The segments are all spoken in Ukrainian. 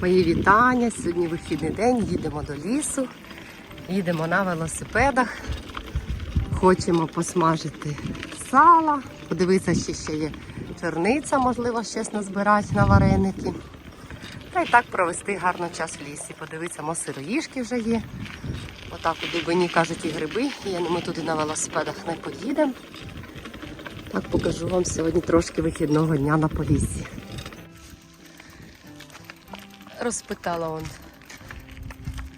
Мої вітання. Сьогодні вихідний день, їдемо до лісу, їдемо на велосипедах. Хочемо посмажити сала, подивитися, чи ще є чорниця, можливо, щось назбирати на вареники. Та й так провести гарно час в лісі. Подивитися, мо сироїшки вже є. Отак у Дубині кажуть і гриби. І ми туди на велосипедах не поїдемо. Так покажу вам сьогодні трошки вихідного дня на полісі. Розпитала он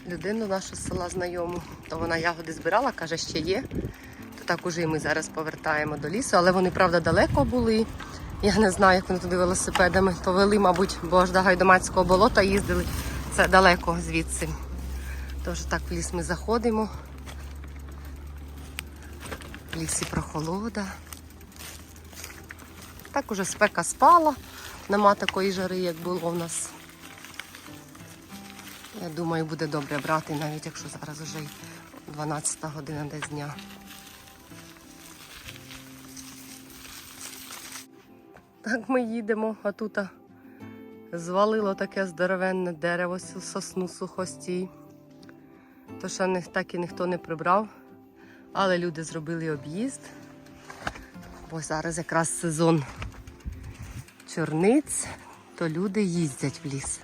людину нашу з села знайому, то вона ягоди збирала, каже, ще є. То так уже і ми зараз повертаємо до лісу, але вони, правда, далеко були. Я не знаю, як вони туди велосипедами. То вели, мабуть, бо аж до Гайдомацького болота їздили. Це далеко звідси. Тож так в ліс ми заходимо. В лісі прохолода. Так уже спека спала, нема такої жари, як було в нас. Я думаю, буде добре брати, навіть якщо зараз вже й 12 година десь дня. Так ми їдемо, а тут звалило таке здоровенне дерево, сосну сухостій. То ні- так і ніхто не прибрав. Але люди зробили об'їзд. Бо зараз якраз сезон чорниць, то люди їздять в ліс.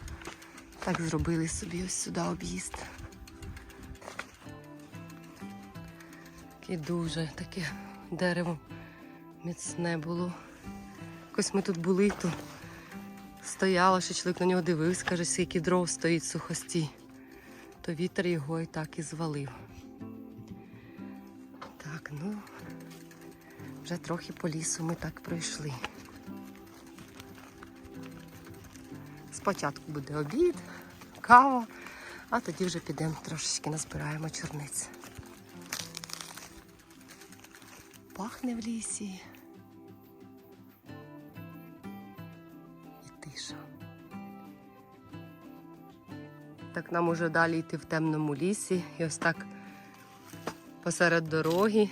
Так зробили собі ось сюди об'їзд. Таке дуже таке дерево міцне було. Якось ми тут були, то стояло, що чоловік на нього дивився, каже, скільки дров стоїть сухостій. То вітер його і так і звалив. Так, ну, вже трохи по лісу ми так пройшли. Спочатку буде обід, кава, а тоді вже підемо трошечки назбираємо чорниць. Пахне в лісі. І тиша. Так нам уже далі йти в темному лісі. І ось так посеред дороги.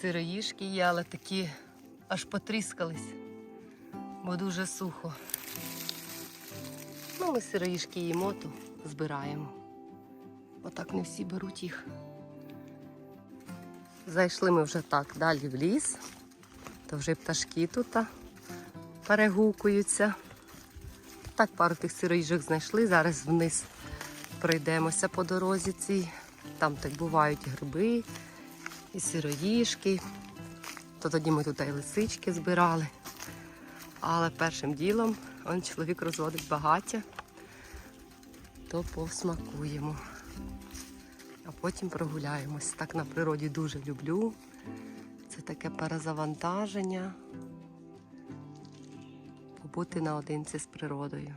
Сироїшки є, але такі аж потріскались, бо дуже сухо. Ми сироїшки їмо, то збираємо. Отак не всі беруть їх. Зайшли ми вже так далі в ліс, то вже пташки тут перегукуються. Так, пару тих сироїжок знайшли. Зараз вниз пройдемося по дорозі цій. Там так бувають гриби, і сироїшки. То тоді ми тут і лисички збирали. Але першим ділом он чоловік розводить багаття, то посмакуємо. А потім прогуляємось. Так на природі дуже люблю. Це таке перезавантаження. Побути наодинці з природою.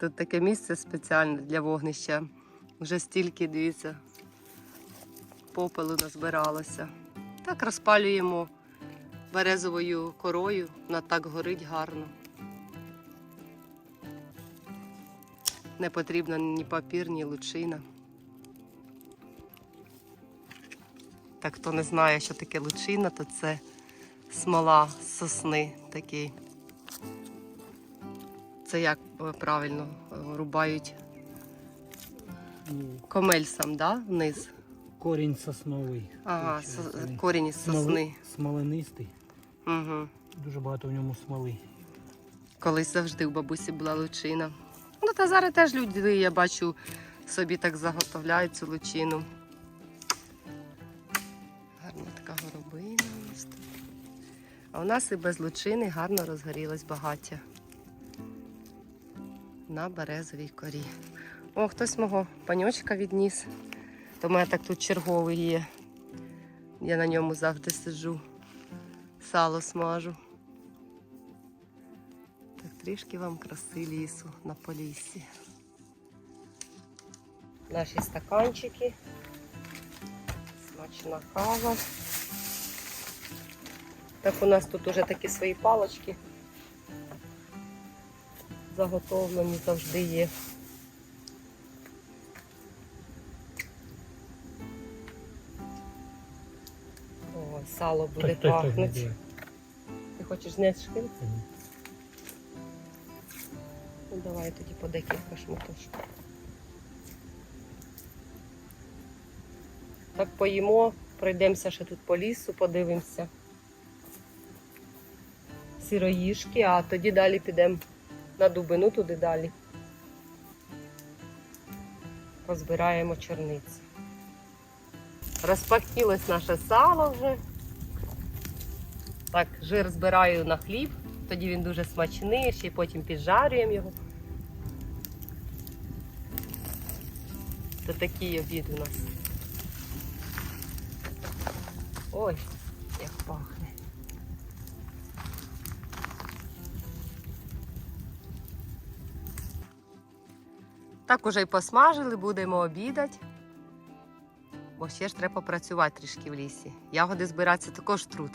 Тут таке місце спеціальне для вогнища. Вже стільки, дивіться, попелу назбиралося. Так розпалюємо березовою корою, вона так горить гарно. Не потрібно ні папір, ні лучина. Так хто не знає, що таке лучина, то це смола з сосни такий. Це як е, правильно е, рубають Ну, комель сам, да? вниз. Корінь сосновий. Ага, со- корінь із сосни. Смоленистий. Угу. Дуже багато в ньому смоли. Колись завжди у бабусі була лучина. Ну та зараз теж люди, я бачу, собі так заготовляють цю лучину. Гарна така горобина у нас тут. А у нас і без лучини гарно розгорілось багаття. На березовій корі. О, хтось мого паньочка відніс. То в мене так тут черговий є. Я на ньому завжди сиджу. Сало смажу. Трішки вам краси лісу на полісі. Наші стаканчики. Смачна кава. Так у нас тут уже такі свої палочки. Заготовлені завжди є. О, сало буде пахнути. Ти хочеш зняти шкірку? Давай тоді по декілька шматочок. Так поїмо, пройдемося ще тут по лісу, подивимося. Сироїшки, а тоді далі підемо на дубину туди далі. Позбираємо чорниці. Розпахтілось наше сало вже. Так, жир збираю на хліб, тоді він дуже смачний, ще й потім піджарюємо його. Це такий обід у нас. Ой, як пахне. Так уже й посмажили, будемо обідати. Бо ще ж треба попрацювати трішки в лісі. Ягоди збиратися також труд.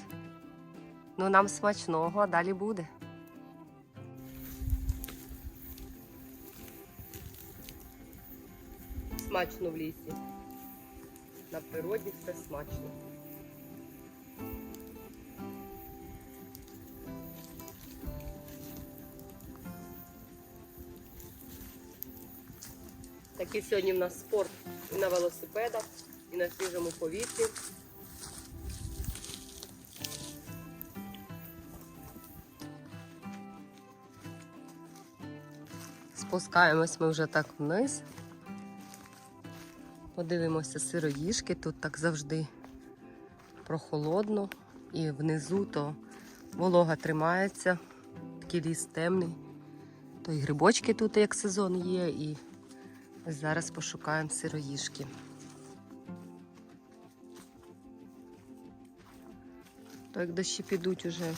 Ну, нам смачного, а далі буде. Смачно в лісі. На природі все смачно. Такий сьогодні в нас спорт і на велосипедах, і на свіжому повітрі. Спускаємось ми вже так вниз. Подивимося сироїшки, тут так завжди прохолодно і внизу то волога тримається, такий ліс темний. То і грибочки тут як сезон є, і зараз пошукаємо сироїшки. То як дощі підуть, уже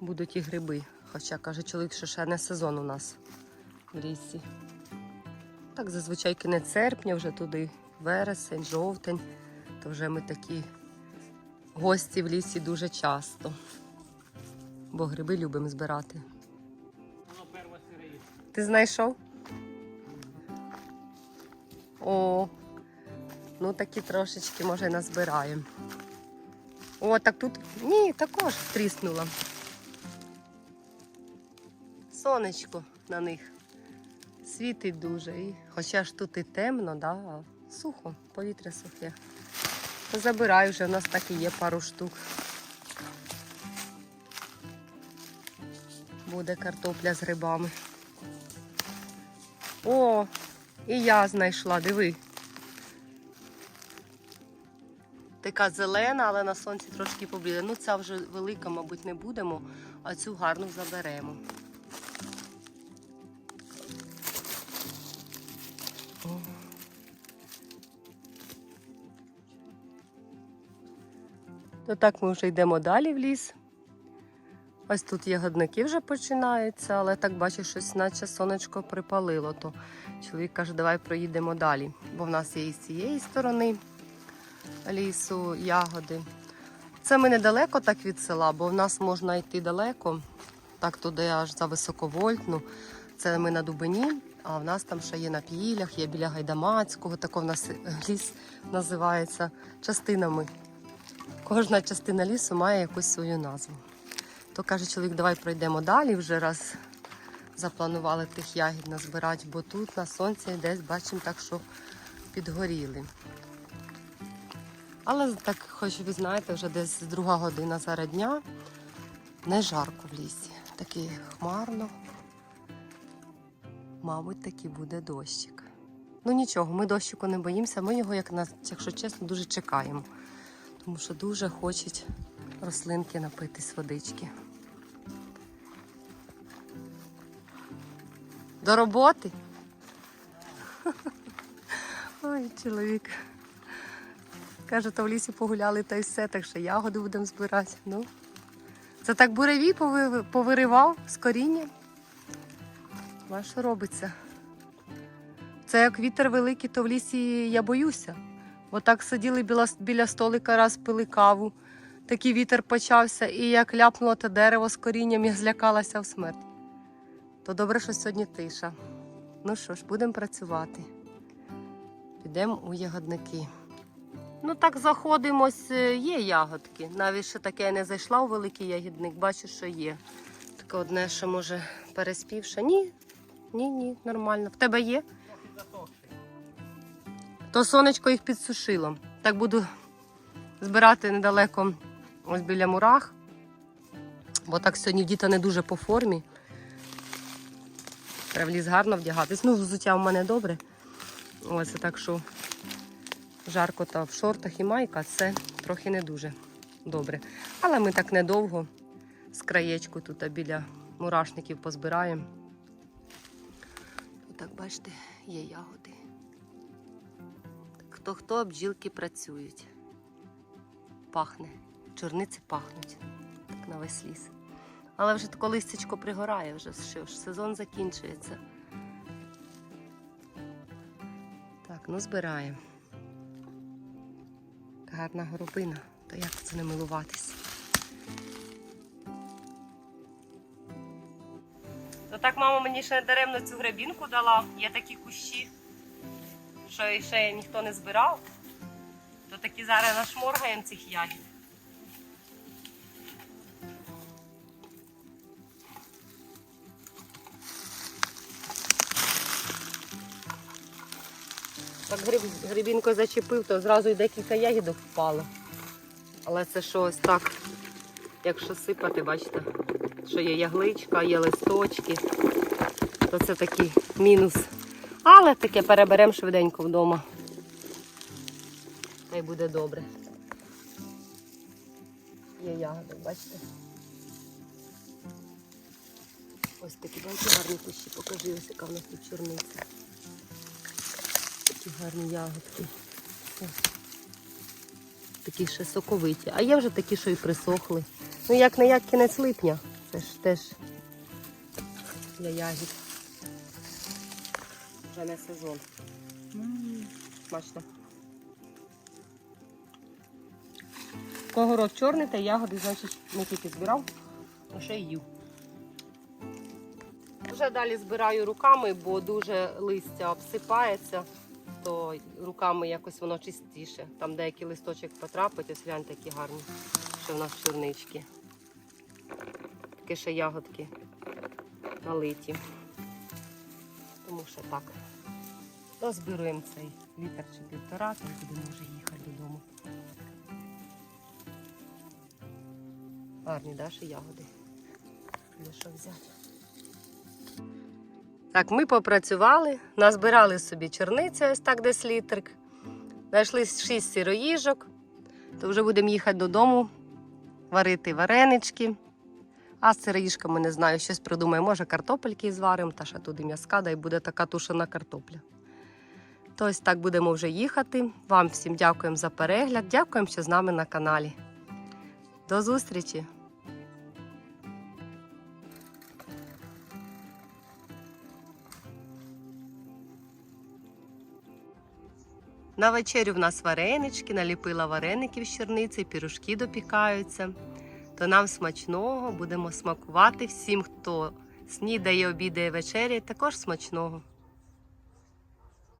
будуть і гриби. Хоча каже чоловік, що ще не сезон у нас в лісі. Так, зазвичай кінець серпня, вже туди вересень, жовтень, то вже ми такі гості в лісі дуже часто. Бо гриби любимо збирати. Ти знайшов? О, ну такі трошечки, може, назбираємо. О, так тут. Ні, також тріснула. Сонечко на них. Світить дуже. І, хоча ж тут і темно, да, а сухо, повітря сухе. Забираю вже, у нас так і є пару штук. Буде картопля з грибами. О, і я знайшла, диви. Така зелена, але на сонці трошки побіде. Ну, ця вже велика, мабуть, не будемо, а цю гарну заберемо. То так ми вже йдемо далі в ліс. Ось тут ягодники вже починаються, але так бачу, щось наче сонечко припалило. То чоловік каже, давай проїдемо далі. Бо в нас є і з цієї сторони лісу ягоди. Це ми недалеко так від села, бо в нас можна йти далеко, так туди аж за високовольтну. Це ми на Дубині, а в нас там ще є на П'їлях, є біля Гайдамацького, тако в нас ліс називається частинами. Кожна частина лісу має якусь свою назву. То каже чоловік, давай пройдемо далі. Вже раз запланували тих ягід назбирати, бо тут на сонці десь бачимо так, що підгоріли. Але так, хоч ви знаєте, вже десь друга година зараз дня, не жарко в лісі. Такий хмарно. Мабуть, таки буде дощик. Ну нічого, ми дощику не боїмося, ми його, як нас, якщо чесно, дуже чекаємо. Тому що дуже хочуть рослинки напитись водички. До роботи? Ой, чоловік. Каже, то в лісі погуляли та й все, так що ягоди будемо збирати. Ну. Це так буревій повиривав з коріння. А що робиться? Це як вітер великий, то в лісі я боюся. Бо так сиділи біля, біля столика, раз пили каву. Такий вітер почався, і як ляпнуло те дерево з корінням, я злякалася в смерть. То добре, що сьогодні тиша. Ну що ж, будемо працювати. Підемо у ягодники. Ну так заходимось, е, є ягодки. Навіть ще таке я не зайшла у великий ягідник, бачу, що є. Таке одне, що може переспівша. Ні, Ні, ні, нормально. В тебе є? То сонечко їх підсушило. Так буду збирати недалеко ось біля мурах. Бо так сьогодні діти не дуже по формі. Треба в ліс гарно вдягатись. Ну, взуття в мене добре. Ось так що жарко та в шортах і майка це трохи не дуже добре. Але ми так недовго з краєчку тут біля мурашників позбираємо. Так, бачите, є ягоди. Хто хто бджілки працюють. Пахне. Чорниці пахнуть. Так на весь ліс. Але вже тако листячко пригорає, вже що ж, сезон закінчується. Так, ну збираємо. Гарна горобина. То як це не милуватись? Так мама мені ще даремно цю гребінку дала. Є такі кущі що ще ніхто не збирав, то таки зараз нашморгаємо цих ягід. Так гриб, грибінкою зачепив, то зразу й декілька ягідок впало. Але це що ось так, якщо сипати, бачите, що є ягличка, є листочки, то це такий мінус. Але таке переберемо швиденько вдома. Та й буде добре. Є ягоди, бачите? Ось такі бачите, гарні кущі. Покажи, ось яка в нас тут чорниця. Такі гарні ягодки. Ось. Такі ще соковиті. А є вже такі, що і присохли. Ну як не як кінець липня. Це ж теж для ягід. Вже не сезон. Смачно. Когород чорний та ягоди, значить, не тільки збирав, а ще й їв. Вже далі збираю руками, бо дуже листя обсипається, то руками якось воно чистіше. Там деякий листочок потрапить, ось гляньте, які гарні, що в нас чорнички. Такі ще ягодки налиті. Тому що так. Дозбируємо цей літр чи півтора, та будемо вже їхати додому. Гарні наші ягоди. Є що взяти. Так, ми попрацювали, назбирали собі чорниці, ось так десь літрик. Знайшли шість сироїжок, то вже будемо їхати додому, варити варенички. А з сироїжками не знаю, щось придумаємо. Може, картопельки зваримо, та ще туди м'язка, да й буде така тушена картопля. То ось так будемо вже їхати. Вам всім дякуємо за перегляд. Дякуємо, що з нами на каналі. До зустрічі! На вечерю в нас варенички, наліпила вареників з черниці, пірушки допікаються. То нам смачного будемо смакувати всім, хто снідає, обідає вечеря, також смачного.